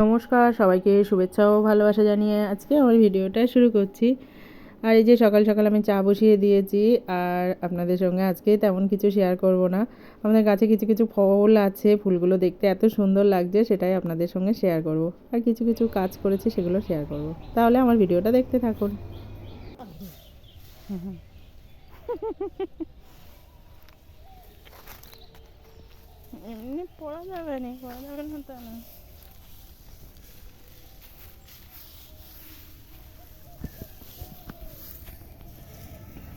নমস্কার, সবাইকে শুভেচ্ছা ও ভালোবাসা জানিয়ে আজকে আমার ভিডিওটা শুরু করছি। আর এই যে সকাল সকাল আমি চা বসিয়ে দিয়েছি, আর আপনাদের সঙ্গে আজকে তেমন কিছু শেয়ার করব না। আমাদের গাছে কিছু কিছু ফল আছে, ফুলগুলো দেখতে এত সুন্দর লাগছে, সেটাই আপনাদের সঙ্গে শেয়ার করব। আর কিছু কিছু কাজ করেছি, সেগুলো শেয়ার করব। তাহলে আমার ভিডিওটা দেখতে থাকুন। এমনি পড়া যাবে না, পড়া যাবে না তা না।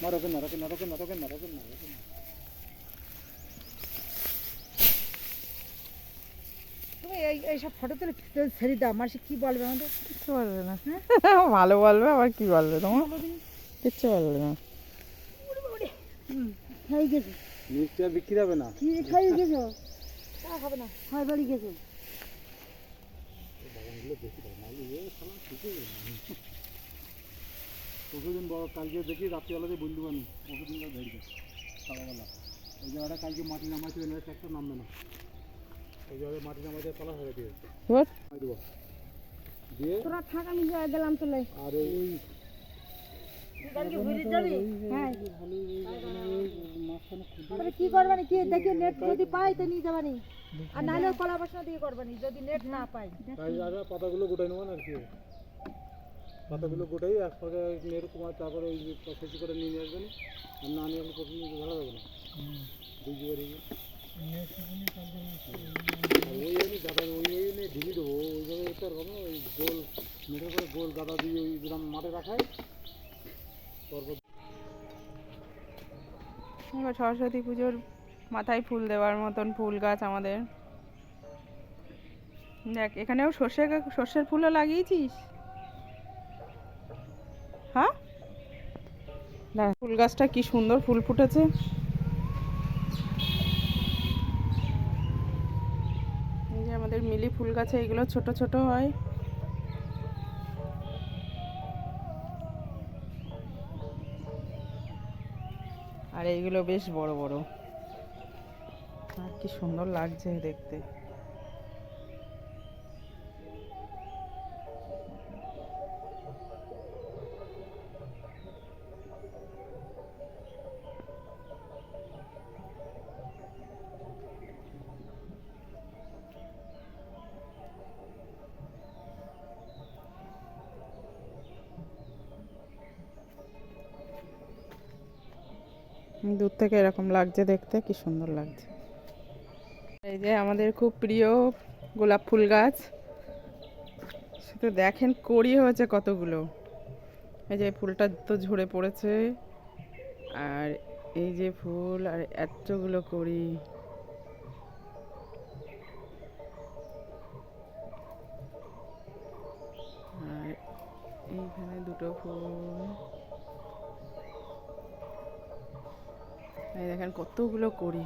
চল মারো কেন রকেন না রকেন না রকেন না রকেন না রকেন না তুমি এই এইসব ফটো তুলে ছেড়ে দাও মাসি কি বলবে আমাদের? কিচ্ছু বলবে না ভালো বলবে আবার কি বলবে তোমার? কিচ্ছু বলবে না। খাই গেছো। মিষ্টি বিক্রি হবে না। কি খাই গেছো? তা হবে না হয় বাড়ি গেছো। পরশুদিন বড় কালকে দেখি রাত্রিবেলা দিয়ে বন্ধু বানি পরশুদিন ধরে সকালবেলা। ওই জায়গাটা কালকে মাটি নামাইতে না একটা নামবে না। ওই জায়গায় মাটি নামাইতে তলা হয়ে দেবো। দিয়ে তোরা থাক আমি যা গেলাম তোলে। আর ওই হ্যাঁ। তাহলে কি করবানি? কি দেখি নেট যদি পাই তো নিয়ে যাবানি। আর নাহলে কলা বসা দিয়ে করবানি যদি নেট না পাই। পাতাগুলো গোটাই নেব না আর কি? পাতাগুলো গোটাই একসঙ্গে নেড়ে তোমার তারপরে ওই কেঁচি করে নিয়ে আসবেন। আর না নিয়ে প্রথমে ভালো হবে না। বুঝতে ওই আমি গাদা ওই ওই নিয়ে ঢিলি দেবো। ওই তো আর হবে ওই গোল নেটের করে গোল গাদা দিয়ে ওই গ্রাম মাঠে রাখায় এবার সরস্বতী পুজোর মাথায় ফুল দেওয়ার মতন ফুল গাছ আমাদের। দেখ, এখানেও সর্ষে, সর্ষের ফুলও লাগিয়েছিস হ্যাঁ দাঁড়া, ফুল গাছটা কি সুন্দর ফুল ফুটেছে। এই যে আমাদের মিলি ফুল গাছে এগুলো ছোট ছোট হয়। আর এইগুলো বেশ বড় বড়। আর কি সুন্দর লাগছে দেখতে। দূর থেকে এরকম লাগছে দেখতে, কি সুন্দর লাগছে। এই যে আমাদের খুব প্রিয় গোলাপ ফুল গাছ। শুধু দেখেন কড়ি হয়েছে কতগুলো। এই যে ফুলটা তো ঝরে পড়েছে। আর এই যে ফুল আর এতগুলো কড়ি। আর এইখানে দুটো ফুল। এই দেখেন কতগুলো করি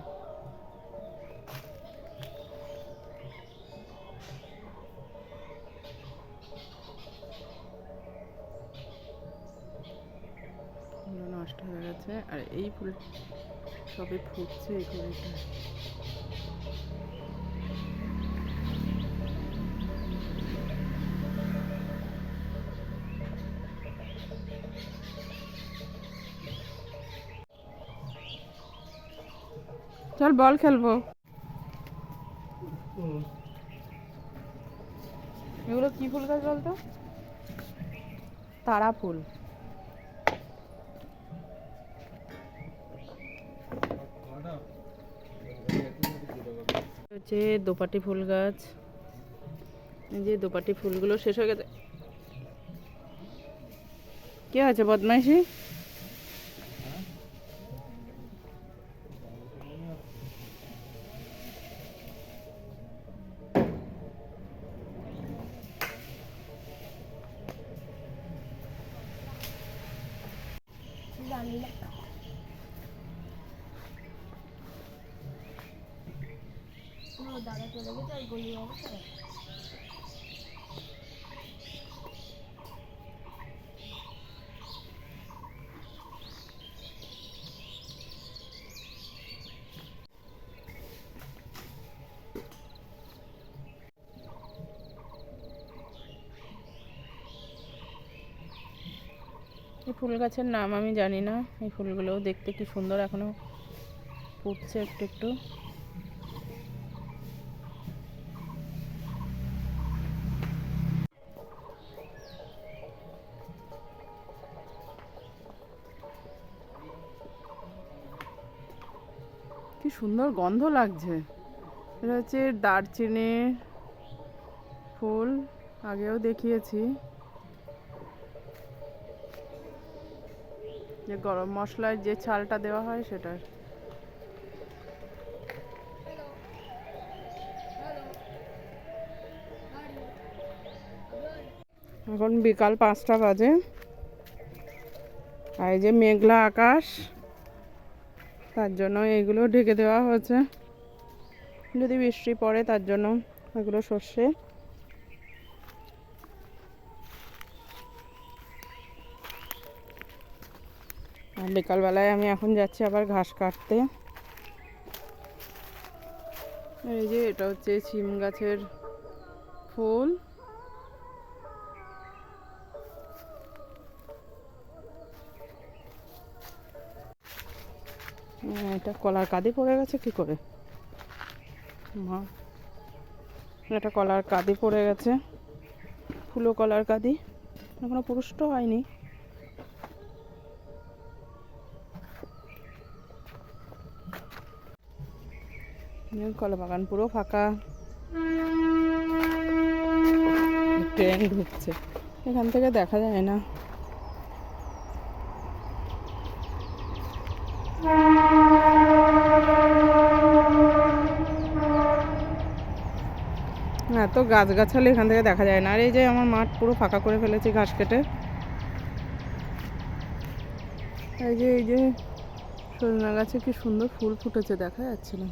নষ্ট হয়ে গেছে। আর এই ফুল সবে ফুটছে এই কড়িটা চল বল খেলব। এগুলো কি ফুল গাছ বলতো? তারা ফুল। হচ্ছে দোপাটি ফুল গাছ। যে দোপাটি ফুলগুলো শেষ হয়ে গেছে। কি আছে বদমাইশি? জানি না দাদা চলে গেছে আর গলি অবস্থা এই ফুল গাছের নাম আমি জানি না। এই ফুলগুলোও দেখতে কি সুন্দর এখনও ফুটছে একটু একটু। কি সুন্দর গন্ধ লাগছে। এটা হচ্ছে দারচিনির ফুল, আগেও দেখিয়েছি। যে গরম মশলায় যে ছালটা দেওয়া হয় সেটার এখন বিকাল পাঁচটা বাজে। আর এই যে মেঘলা আকাশ, তার জন্য এগুলো ঢেকে দেওয়া হয়েছে। যদি বৃষ্টি পড়ে তার জন্য এগুলো সর্ষে। বিকালবেলায় আমি এখন যাচ্ছি আবার ঘাস কাটতে। এই যে এটা হচ্ছে সিম গাছের ফুল। এটা কলার কাঁদি পড়ে গেছে, কি করে? মা, এটা কলার কাঁদি পড়ে গেছে, ফুলো কলার কাঁদি এখনও পুরুষ্ট হয়নি। কলা বাগান পুরো ফাঁকা। ট্রেন ঢুকছে। এখান থেকে দেখা যায় না। এত গাছগাছালি এখান থেকে দেখা যায় না। আর এই যে আমার মাঠ পুরো ফাঁকা করে ফেলেছি ঘাস কেটে। এই যে এই যে সজনা গাছে কি সুন্দর ফুল ফুটেছে, দেখা যাচ্ছে না।